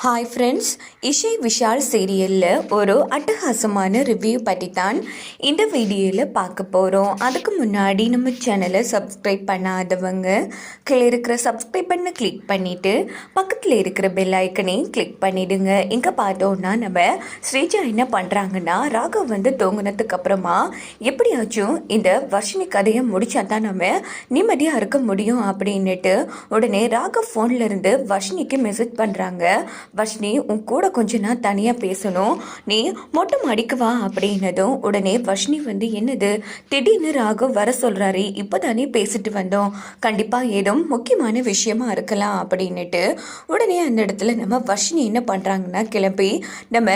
Hi friends இஷை Vishal சீரியலில் ஒரு அட்டகாசமான ரிவ்யூ பற்றி தான் இந்த வீடியோவில் பார்க்க போகிறோம் அதுக்கு முன்னாடி நம்ம சேனலை சப்ஸ்கிரைப் பண்ணாதவங்க கீழே இருக்கிற சப்ஸ்கிரைப் பண்ண கிளிக் பண்ணிவிட்டு பக்கத்தில் இருக்கிற பெல் ஐக்கனையும் கிளிக் பண்ணிவிடுங்க இங்கே பார்த்தோன்னா நம்ம ஸ்ரீஜா என்ன பண்ணுறாங்கன்னா ராகவ் வந்து தூங்குனதுக்கு அப்புறமா எப்படியாச்சும் இந்த வர்ஷினி கதையை முடித்தா தான் நம்ம நிம்மதியாக இருக்க முடியும் அப்படின்னுட்டு உடனே ராகவ் ஃபோன்லேருந்து வர்ஷினிக்கு மெசேஜ் பண்ணுறாங்க வர்ஷினி உன் கூட கொஞ்ச நாள் தனியாக பேசணும். நீ மொட்டை மாடிக்கு வா அப்படின்னதும் உடனே வர்ஷினி வந்து என்னது? திடீர்னு ராகவ் வர சொல்கிறாரு இப்போ தானே பேசிட்டு வந்தோம். கண்டிப்பாக ஏதோ முக்கியமான விஷயமா இருக்கலாம் அப்படின்னுட்டு உடனே அந்த இடத்துல நம்ம வர்ஷினி என்ன பண்ணுறாங்கன்னா கிளம்பி நம்ம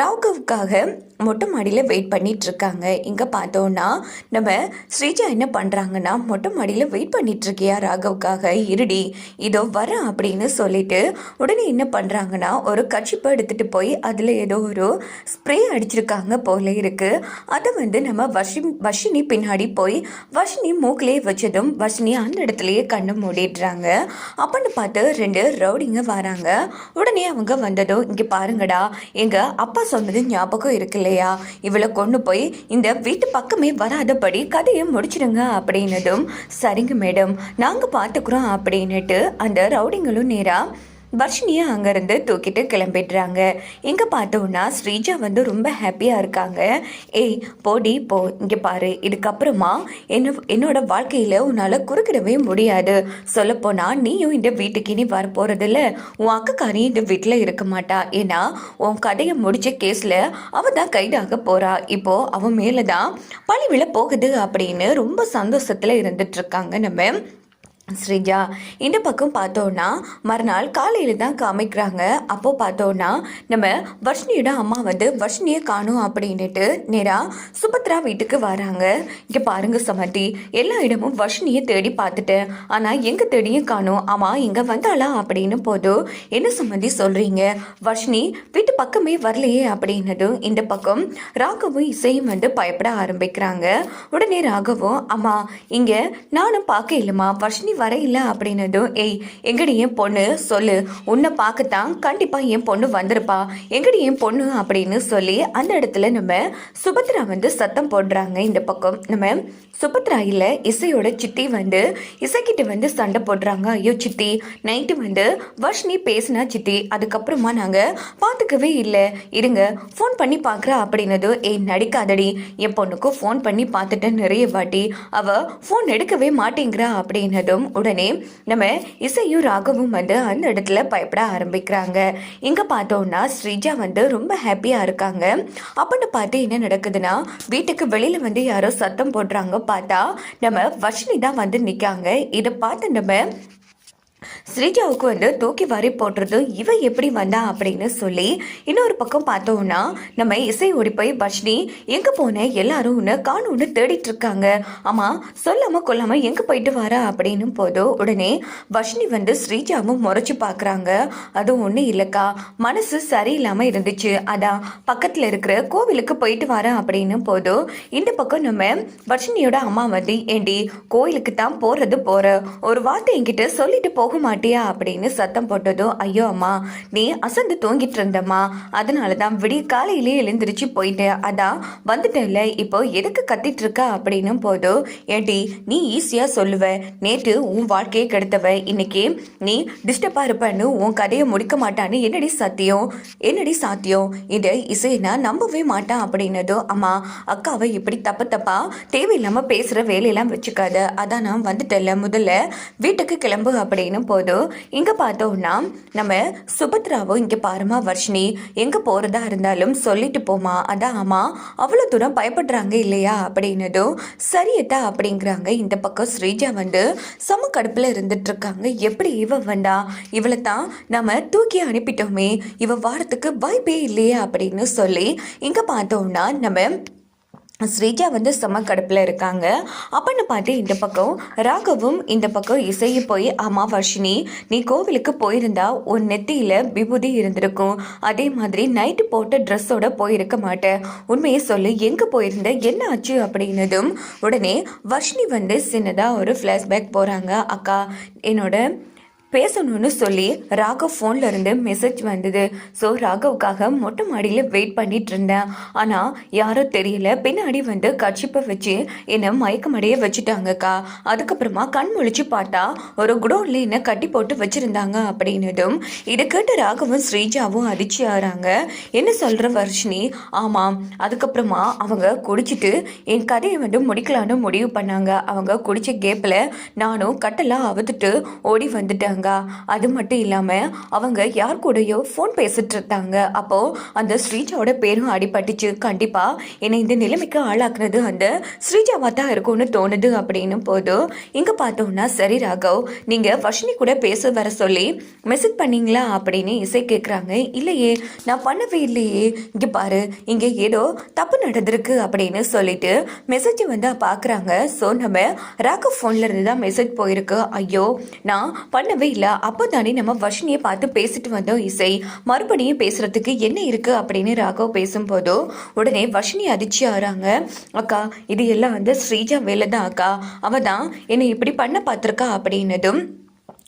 ராகவுக்காக மொட்டை மாடியில் வெயிட் பண்ணிகிட்ருக்காங்க இங்கே பார்த்தோன்னா நம்ம ஸ்ரீஜா என்ன பண்ணுறாங்கன்னா மொட்டை மாடியில் வெயிட் பண்ணிகிட்ருக்கியா ராகவுக்காக? இருடி இதோ வரேன் அப்படின்னு சொல்லிட்டு உடனே என்ன பண்ணுறாங்கன்னா ஒரு கட்சிப்பை எடுத்துகிட்டு போய் அதில் ஏதோ ஒரு ஸ்ப்ரே அடிச்சிருக்காங்க போல இருக்கு. அதை வந்து நம்ம வஷி வஷினி பின்னாடி போய் வஷினி மூக்கிலேயே வச்சதும் வஷினி அந்த இடத்துலையே கண்ணு மூடிடுறாங்க. அப்படின்னு பார்த்து ரெண்டு ரவுடிங்க வராங்க. உடனே அவங்க வந்ததும் இங்கே பாருங்கடா எங்கள் அப்பா சொன்னது ஞாபகம் இருக்கு இல்லையா? இவளை கொண்டு போய் இந்த வீட்டு பக்கமே வராதபடி கதையை முடிச்சிடுங்க அப்படின்னதும் சரிங்க மேடம் நாங்கள் பார்த்துக்குறோம் அப்படின்னுட்டு அந்த ரவுடிங்களும் நேராக வர்ஷினியை அங்கேருந்து தூக்கிட்டு கிளம்பிடுறாங்க. இங்கே பார்த்தோன்னா ஸ்ரீஜா வந்து ரொம்ப ஹாப்பியாக இருக்காங்க. ஏய் போடி போ இங்கே பாரு. இதுக்கப்புறமா என்ன என்னோட வாழ்க்கையில் உன்னால் குறுக்கிடவே முடியாது. சொல்லப்போனால் நீயும் இந்த வீட்டுக்கு இனி வர போகிறதில்ல உன் அக்கக்காரியும் இந்த வீட்டில் இருக்க மாட்டா. ஏன்னா உன் கதையை முடிச்ச கேஸில் அவள் தான் கைதாக போகிறா இப்போது அவன் மேலே தான் பழி விழ போகுது அப்படின்னு ரொம்ப சந்தோஷத்தில் இருந்துட்டுருக்காங்க நம்ம. ஸ்ரீஜா இந்த பக்கம் பார்த்தோன்னா மறுநாள் காலையில் தான் காமிக்கிறாங்க. அப்போது பார்த்தோன்னா நம்ம வர்ஷினியோட அம்மா வந்து வர்ஷினியை காணும் அப்படின்னுட்டு நேராக சுபத்ரா வீட்டுக்கு வராங்க. இங்கே பாருங்க சமதி எல்லா இடமும் வர்ஷினியை தேடி பார்த்துட்டேன். ஆனால் எங்கே தேடியும் காணும். ஆமாம் இங்கே வந்தாளா அப்படின்னு போதும் என்ன சம்மந்தி சொல்கிறீங்க வர்ஷினி வீட்டு பக்கமே வரலையே அப்படின்னதும் இந்த பக்கம் ராகவும் இசையும் வந்து பயப்பட ஆரம்பிக்கிறாங்க. உடனே ராகவும் அம்மா இங்கே நானும் பார்க்க இல்லைம்மா. வர்ஷினி வரையில அப்படின்னதும் ஏய் எங்கடி என் பொண்ணு? சொல்லு. உன்னை பார்க்கத்தான் கண்டிப்பாக என் பொண்ணு வந்திருப்பா. எங்கடி என் பொண்ணு? அப்படின்னு சொல்லி அந்த இடத்துல நம்ம சுபத்ரா வந்து சத்தம் போடுறாங்க இந்த பக்கம். நம்ம சுபத்ரா இல்லை இசையோட சித்தி வந்து இசைக்கிட்ட வந்து சண்டை போடுறாங்க. ஐயோ சித்தி நைட்டு வந்து வர்ஷினி பேசினா சித்தி அதுக்கப்புறமா நாங்கள் பார்த்துக்கவே இல்லை. இருங்க ஃபோன் பண்ணி பார்க்குறா அப்படின்னதும் ஏய் நடிக்காதடி. என் பொண்ணுக்கும் ஃபோன் பண்ணி பார்த்துட்டேன் நிறைய வாட்டி. அவள் ஃபோன் எடுக்கவே மாட்டேங்கிறா. அப்படின்னதும் உடனே நம்ம இசையும் ராகவும் வந்து அந்த இடத்துல பயப்பட ஆரம்பிக்கிறாங்க. இங்கே பார்த்தோம்னா ஸ்ரீஜா வந்து ரொம்ப ஹாப்பியாக இருக்காங்க. அப்படின்னு பார்த்து என்ன நடக்குதுன்னா வீட்டுக்கு வெளியில் வந்து யாரோ சத்தம் போடுறாங்க. பார்த்தா நம்ம வர்ஷினி தான் வந்து நிற்காங்க இதை பார்த்து நம்ம ஸ்ரீஜாவுக்கு வந்து தூக்கி வாரி போட்டுறது இவ எப்படி வந்தா அப்படின்னு சொல்லி இன்னொரு பக்கம் பார்த்தோம்னா நம்ம இசை ஓடி போய் பஷ்னி எங்கே போன? எல்லாரும் உன்னை காணும்னு தேடிட்டு இருக்காங்க. ஆமாம் சொல்லாம கொல்லாம எங்கே போயிட்டு வர? அப்படின்னு போதோ உடனே பஷ்னி வந்து ஸ்ரீஜாவும் முறைச்சு பார்க்குறாங்க. அது ஒன்றும் இல்லைக்கா. மனசு சரியில்லாமல் இருந்துச்சு. அதான் பக்கத்தில் இருக்கிற கோவிலுக்கு போயிட்டு வரேன் அப்படின்னு போதோ இந்த பக்கம் நம்ம வர்ஷினியோட அம்மா வந்து ஏண்டி கோயிலுக்கு தான் போகிறது போகிற ஒரு வார்த்தை என்கிட்ட சொல்லிட்டு போக மாட்டியா அப்படின்னு சத்தம் போட்டதும் ஐயோ அம்மா நீ அசந்து தூங்கிட்டு இருந்தம்மா அதனால தான் விடிய காலையிலே எழுந்திருச்சு போயிட்டேன் அதான் வந்துட்டேன்ல இப்போ எதுக்கு கத்திட்டு இருக்க அப்படின்னும் போதும் ஏடி நீ ஈஸியாக சொல்லுவ. நேற்று உன் வாழ்க்கையை கெடுத்தவ. இன்னைக்கு நீ டிஸ்டர்பாக இருப்பேன்னு உன் கதையை முடிக்க மாட்டான்னு என்னடி சத்தியம்? என்னடி சாத்தியம்? இதை இசைனா நம்பவே மாட்டான் அப்படின்னதும் அம்மா அக்காவை இப்படி தப்பு தப்பா தேவையில்லாமல் பேசுகிற வேலையெல்லாம் வச்சுக்காத. அதான் நான் வந்துட்டேன்ல முதல்ல வீட்டுக்கு கிளம்பு. அப்படின்னு போதும் இங்கே பார்த்தோம்னா நம்ம சுபத்ராவும் இங்கே பாருமா வர்ஷினி எங்கே போகிறதா இருந்தாலும் சொல்லிட்டு போமா அதான் ஆமாம் அவ்வளோ தூரம் பயப்படுறாங்க இல்லையா அப்படின்னதும் சரியத்தா அப்படிங்கிறாங்க. இந்த பக்கம் ஸ்ரீஜா வந்து சம கடுப்பில் இருந்துட்டு இருக்காங்க எப்படி இவ வந்தா? இவளை தான் நம்ம தூக்கி அனுப்பிட்டோமே. இவ வாரத்துக்கு வாய்ப்பே இல்லையா அப்படின்னு சொல்லி இங்கே பார்த்தோம்னா நம்ம ஸ்ரீஜா வந்து செம கடுப்பில் இருக்காங்க. அப்பன்னு பார்த்து இந்த பக்கம் ராகவும் இந்த பக்கம் இசையும் போய் ஆமா வர்ஷினி நீ கோவிலுக்கு போயிருந்தா உன் நெத்தியில் விபூதி இருந்திருக்கும். அதே மாதிரி நைட்டு போட்ட ட்ரெஸ்ஸோட போயிருக்க மாட்டேன். உண்மையை சொல்லு எங்கே போயிருந்த என்ன ஆச்சு? அப்படின்னதும் உடனே வர்ஷினி வந்து சின்னதாக ஒரு ஃப்ளாஷ்பேக் போகிறாங்க அக்கா என்னோட பேசணும்னு சொல்லி ராகவ் ஃபோன்ல இருந்து மெசேஜ் வந்தது. ஸோ ராகவுக்காக மொட்டை மாடியில் வெயிட் பண்ணிட்டு இருந்தேன். ஆனால் யாரோ தெரியல. பின்னாடி வந்து கட்சிப்பை வச்சு என்னை மயக்கமடைய வச்சுட்டாங்கக்கா. அதுக்கப்புறமா கண் முழிச்சு பார்த்தா ஒரு குடோன்ல என்னை கட்டி போட்டு வச்சிருந்தாங்க அப்படின்னதும் இதை கேட்டு ராகவும் ஸ்ரீஜாவும் அதிர்ச்சி ஆறாங்க. என்ன சொல்ற வர்ஷினி? ஆமாம். அதுக்கப்புறமா அவங்க குடிச்சிட்டு என் கதையை வந்து முடிக்கலான்னு முடிவு பண்ணாங்க. அவங்க குடிச்ச கேப்பில் நானும் கட்டெல்லாம் அவுத்துட்டு ஓடி வந்துட்டாங்க. அது மட்டும் இல்லாமல் அவங்க யார் கூடயோ ஃபோன் பேசிட்டு இருந்தாங்க அப்போது அந்த ஸ்ரீஜாவோட பேரும் அடிபட்டுச்சு. கண்டிப்பாக என்னை இந்த நிலைமைக்கு ஆளாக்குறது அந்த ஸ்ரீஜாவாக தான் இருக்கும்னு தோணுது அப்படின்னு போதும் இங்கே பார்த்தோம்னா சரி ராகவ் நீங்கள் வர்ஷினி கூட பேச வர சொல்லி மெசேஜ் பண்ணீங்களா? அப்படின்னு இசை கேட்குறாங்க இல்லையே நான் பண்ணவே இல்லையே. இங்கே பாரு இங்கே ஏதோ தப்பு நடந்திருக்கு. அப்படின்னு சொல்லிட்டு மெசேஜ் வந்து பார்க்குறாங்க ஸோ நம்ம ராகவ் ஃபோன்ல இருந்து தான் மெசேஜ் போயிருக்கு. ஐயோ நான் பண்ணவே இல்லை அப்போ தானே நம்ம வர்ஷினியை பார்த்து பேசிட்டு வந்தோம் இசை. மறுபடியும் பேசுறதுக்கு என்ன இருக்கு அப்படின்னு ராகவ் பேசும்போதோ உடனே வர்ஷினி அதிர்ச்சி ஆறாங்க. அக்கா இது எல்லாம் வந்து ஸ்ரீஜா வேலை தான் அக்கா. அவள் தான் என்னை இப்படி பண்ண பார்த்துருக்கா அப்படின்னதும்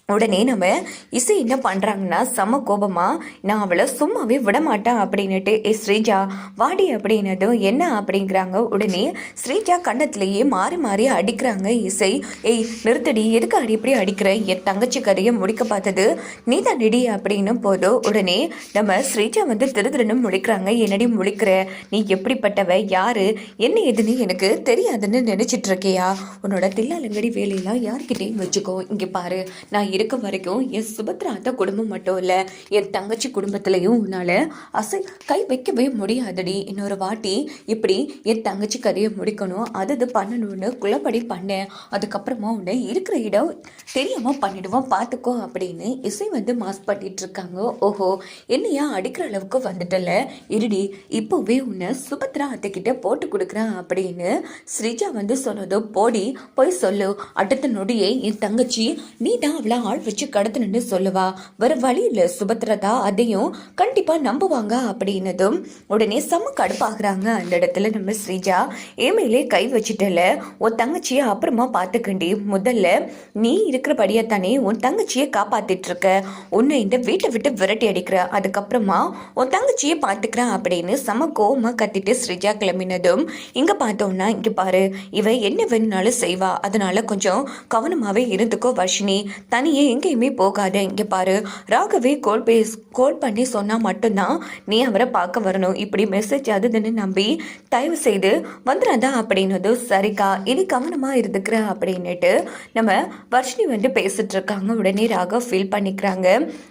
உடனே நம்ம இசை என்ன பண்ணுறாங்கன்னா செம கோபமா நான் அவளை சும்மாவே விடமாட்டேன் அப்படின்னுட்டு ஏ ஸ்ரீஜா வாடி அப்படின்னதும் என்ன? அப்படிங்கிறாங்க. உடனே ஸ்ரீஜா கண்ணத்திலேயே மாறி மாறி அடிக்கிறாங்க இசை. ஏய் நிறுத்தடி எதுக்கு அடி இப்படி அடிக்கிற? என் தங்கச்சி கதையை முடிக்க பார்த்தது நீ தான் நெடி அப்படின்னு போதும் உடனே நம்ம ஸ்ரீஜா வந்து திருதிருன்னு முழிக்கிறாங்க. என்னடி முழிக்கிற? நீ எப்படிப்பட்டவ? யாரு? என்ன எதுன்னு எனக்கு தெரியாதுன்னு நினைச்சிட்டு இருக்கியா? உன்னோட தில்லாலங்கடி வேலையெல்லாம் யார்கிட்டையும் வச்சுக்கோ. இங்கே பாரு நான் இருக்க வரைக்கும் என் சுபத்ரா அத்தை குடும்பம் மட்டும் இல்லை என் தங்கச்சி குடும்பத்திலையும் உன்னால் அசை கை வைக்கவே முடியாதடி. இன்னொரு வாட்டி இப்படி என் தங்கச்சி கதையை முடிக்கணும் அது இது பண்ணணும்னு குளப்படி பண்ணேன். அதுக்கப்புறமா உன்னை இருக்கிற இடம் தெரியாமல் பண்ணிடுவோம் பார்த்துக்கோ அப்படின்னு இசை வந்து மாஸ் பண்ணிட்டு இருக்காங்க. ஓஹோ என்னையா அடிக்கிற அளவுக்கு வந்துட்டல? இருடி இப்போவே உன்னை சுபத்ரா அத்தைக்கிட்ட போட்டு கொடுக்குறேன் அப்படின்னு ஸ்ரீஜா வந்து சொன்னதும் போடி போய் சொல்லு. அடுத்த நொடியை என் தங்கச்சி நீ தான் அவளை ஆள் வச்சு கடத்தணுன்னு சொல்லுவா. வர வழியில் சுபத்ரதா அதையும் கண்டிப்பாக நம்புவாங்க அப்படின்னதும் உடனே செம்ம கடுப்பாகிறாங்க. அந்த இடத்துல நம்ம ஸ்ரீஜா ஏமையிலே கை வச்சுட்டல? உன் தங்கச்சியை அப்புறமா பார்த்துக்கண்டி. முதல்ல நீ இருக்கிறபடியா தானே உன் தங்கச்சியை காப்பாத்திட்டு இருக்க உன்னை இந்த வீட்டை விட்டு விரட்டி அடிக்கிற. அதுக்கப்புறமா உன் தங்கச்சியை பார்த்துக்கிறேன் அப்படின்னு செம கோவமா கத்திட்டு ஸ்ரீஜா கிளம்பினதும் இங்கே பார்த்தோம்னா இங்கே பாரு. இவ என்ன வேணும்னாலும் செய்வா. அதனால கொஞ்சம் கவனமாகவே இருந்துக்கோ வர்ஷினி. தனி நீ எங்கேயுமே போகாத. இங்கே பாரு ராகவே கால் பேஸ் கால் பண்ணி சொன்னால் மட்டும்தான் நீ அவரை பார்க்க வரணும். இப்படி மெசேஜ் அதுதுன்னு நம்பி தயவு செய்து வந்துடாதா அப்படின்னது சரிக்கா இனி கவனமாக இருந்துக்கிற அப்படின்னுட்டு நம்ம வர்ஷினி வந்து பேசிட்டு இருக்காங்க. உடனே ராகவ் ஃபீல் பண்ணிக்கிறாங்க.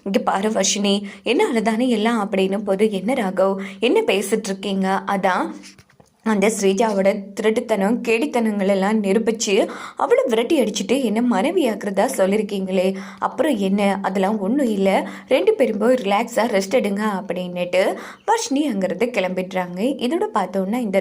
இங்கே பாரு வர்ஷினி என்னால தானே எல்லாம் அப்படின்னு போது என்ன ராகவ் என்ன பேசிட்டு இருக்கீங்க? அதான் அந்த ஸ்ரீஜாவோட திருட்டுத்தனம் கேடித்தனங்கள் எல்லாம் நிரூபித்து அவளை விரட்டி அடிச்சுட்டு என்ன மனைவியாக்குறதா சொல்லியிருக்கீங்களே அப்புறம் என்ன? அதெல்லாம் ஒன்றும் இல்லை. ரெண்டு பேரும் போய் ரிலாக்ஸாக ரெஸ்ட் எடுங்க அப்படின்னுட்டு வர்ஷினி அங்கேருந்து கிளம்பிடுறாங்க. இதோட பார்த்தோன்னா இந்த